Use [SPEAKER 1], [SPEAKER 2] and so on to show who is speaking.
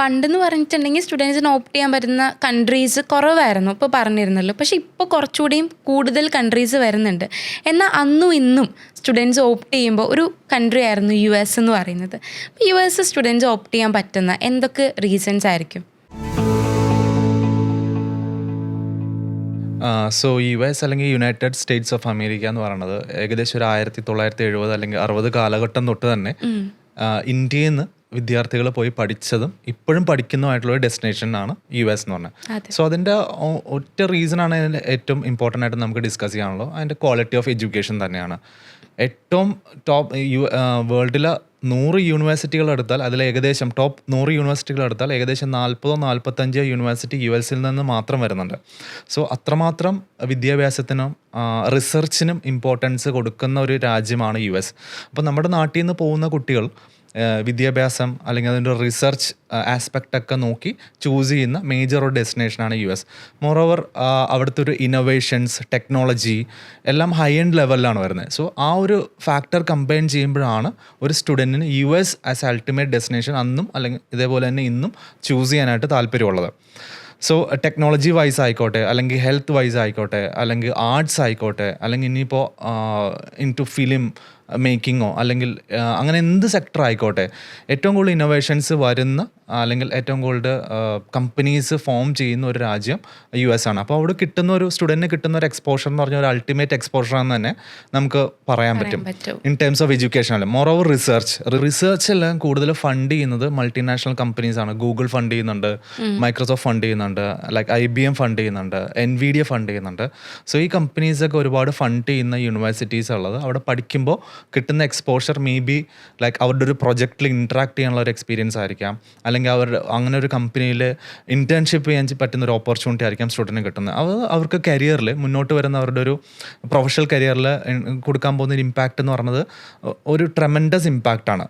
[SPEAKER 1] പണ്ടെന്ന് പറഞ്ഞിട്ടുണ്ടെങ്കിൽ സ്റ്റുഡൻസിന് ഓപ്റ്റ് ചെയ്യാൻ പറ്റുന്ന കൺട്രീസ് കുറവായിരുന്നു ഇപ്പോൾ പറഞ്ഞിരുന്നല്ലോ പക്ഷേ ഇപ്പോൾ കുറച്ചുകൂടിയും കൂടുതൽ കൺട്രീസ് വരുന്നുണ്ട് എന്നാൽ അന്നും ഇന്നും സ്റ്റുഡൻസ് ഓപ്റ്റ് ചെയ്യുമ്പോൾ ഒരു കൺട്രി ആയിരുന്നു യു എസ് എന്ന് പറയുന്നത് യു എസ് സ്റ്റുഡൻസ് ഓപ്റ്റ് ചെയ്യാൻ പറ്റുന്ന എന്തൊക്കെ റീസൺസ് ആയിരിക്കും
[SPEAKER 2] സോ യു എസ് അല്ലെങ്കിൽ യുണൈറ്റഡ് സ്റ്റേറ്റ്സ് ഓഫ് അമേരിക്ക എന്ന് പറയുന്നത് ഏകദേശം ഒരു ആയിരത്തി തൊള്ളായിരത്തി എഴുപത് അല്ലെങ്കിൽ അറുപത് കാലഘട്ടം തൊട്ട് തന്നെ ഇന്ത്യയിൽ നിന്ന് വിദ്യാർത്ഥികൾ പോയി പഠിച്ചതും ഇപ്പോഴും പഠിക്കുന്നതുമായിട്ടുള്ള ഒരു ഡെസ്റ്റിനേഷനാണ് യു എസ് എന്ന് പറഞ്ഞാൽ സോ അതിൻ്റെ ഒറ്റ ആണ് അതിൻ്റെ ഏറ്റവും ഇമ്പോർട്ടൻ്റ് ആയിട്ട് നമുക്ക് ഡിസ്കസ് ചെയ്യാനുള്ളത് അതിൻ്റെ ക്വാളിറ്റി ഓഫ് എഡ്യൂക്കേഷൻ തന്നെയാണ് ഏറ്റവും ടോപ്പ് യു വേൾഡിലെ നൂറ് യൂണിവേഴ്സിറ്റികൾ എടുത്താൽ അതിൽ ഏകദേശം ടോപ്പ് നൂറ് യൂണിവേഴ്സിറ്റികൾ എടുത്താൽ ഏകദേശം നാൽപ്പതോ നാൽപ്പത്തഞ്ചോ യൂണിവേഴ്സിറ്റി യു എസിൽ നിന്ന് മാത്രം വരുന്നുണ്ട് സോ അത്രമാത്രം വിദ്യാഭ്യാസത്തിനും റിസർച്ചിനും ഇമ്പോർട്ടൻസ് കൊടുക്കുന്ന ഒരു രാജ്യമാണ് യു എസ് അപ്പോൾ നമ്മുടെ നാട്ടിൽ നിന്ന് പോകുന്ന കുട്ടികൾ വിദ്യാഭ്യാസം അല്ലെങ്കിൽ അതിൻ്റെ റിസർച്ച് ആസ്പെക്റ്റൊക്കെ ഒക്കെ നോക്കി ചൂസ് ചെയ്യുന്ന മേജർ ഒരു ഡെസ്റ്റിനേഷനാണ് യു എസ് മോറോവർ അവിടുത്തെ ഒരു ഇന്നോവേഷൻസ് ടെക്നോളജി എല്ലാം ഹൈ എൻഡ് ലെവലിലാണ് വരുന്നത് സോ ആ ഒരു ഫാക്ടർ കമ്പൈൻ ചെയ്യുമ്പോഴാണ് ഒരു സ്റ്റുഡൻറ്റിന് U S as ultimate destination അന്നും അല്ലെങ്കിൽ ഇതേപോലെ തന്നെ ഇന്നും ചൂസ് ചെയ്യാനായിട്ട് താല്പര്യമുള്ളത് സോ ടെക്നോളജി വൈസ് ആയിക്കോട്ടെ അല്ലെങ്കിൽ ഹെൽത്ത് വൈസ് ആയിക്കോട്ടെ അല്ലെങ്കിൽ ആർട്സ് ആയിക്കോട്ടെ അല്ലെങ്കിൽ ഇനിയിപ്പോൾ ഇൻ ടു ഫിലിം മേക്കിങ്ങോ അല്ലെങ്കിൽ അങ്ങനെ എന്ത് സെക്ടർ ആയിക്കോട്ടെ ഏറ്റവും കൂടുതൽ ഇന്നോവേഷൻസ് വരുന്ന അല്ലെങ്കിൽ ഏറ്റവും കൂടുതൽ കമ്പനീസ് ഫോം ചെയ്യുന്ന ഒരു രാജ്യം യു എസ് ആണ് അപ്പോൾ അവിടെ കിട്ടുന്ന ഒരു സ്റ്റുഡൻറ്റിന് കിട്ടുന്ന ഒരു എക്സ്പോഷർ എന്ന് പറഞ്ഞ ഒരു അൾട്ടിമേറ്റ് എക്സ്പോഷർ എന്ന് തന്നെ നമുക്ക് പറയാൻ പറ്റും ഇൻ ടേംസ് ഓഫ് എഡ്യൂക്കേഷൻ അല്ലെ മോർ ഓവർ റിസർച്ച് റിസർച്ച് എല്ലാം കൂടുതൽ ഫണ്ട് ചെയ്യുന്നത് മൾട്ടിനാഷണൽ കമ്പനീസ് ആണ് ഗൂഗിൾ ഫണ്ട് ചെയ്യുന്നുണ്ട് മൈക്രോസോഫ്റ്റ് ഫണ്ട് ചെയ്യുന്നുണ്ട് like I B M fund ചെയ്യുന്നുണ്ട് Nvidia fund ചെയ്യുന്നുണ്ട് സോ ഈ കമ്പനീസൊക്കെ ഒരുപാട് ഫണ്ട് ചെയ്യുന്ന യൂണിവേഴ്സിറ്റീസ് ഉള്ളത് അവിടെ പഠിക്കുമ്പോൾ കിട്ടുന്ന എക്സ്പോഷർ മേ ബി ലൈക്ക് അവരുടെ ഒരു പ്രൊജക്റ്റിൽ ഇൻട്രാക്ട് ചെയ്യാനുള്ള ഒരു എക്സ്പീരിയൻസ് ആയിരിക്കാം അല്ലെങ്കിൽ അവർ അങ്ങനെ ഒരു കമ്പനിയിൽ ഇൻറ്റേൺഷിപ്പ് ചെയ്യാൻ പറ്റുന്ന ഒരു ഓപ്പർച്യൂണിറ്റി ആയിരിക്കാം സ്റ്റുഡൻറ്റിന് കിട്ടുന്നത് അത് അവർക്ക് കരിയറിൽ മുന്നോട്ട് വരുന്ന അവരുടെ ഒരു പ്രൊഫഷണൽ കരിയറിൽ കൊടുക്കാൻ പോകുന്ന ഒരു ഇമ്പാക്റ്റ് എന്ന് പറയുന്നത് ഒരു ട്രമെൻഡസ് ഇമ്പാക്റ്റാണ്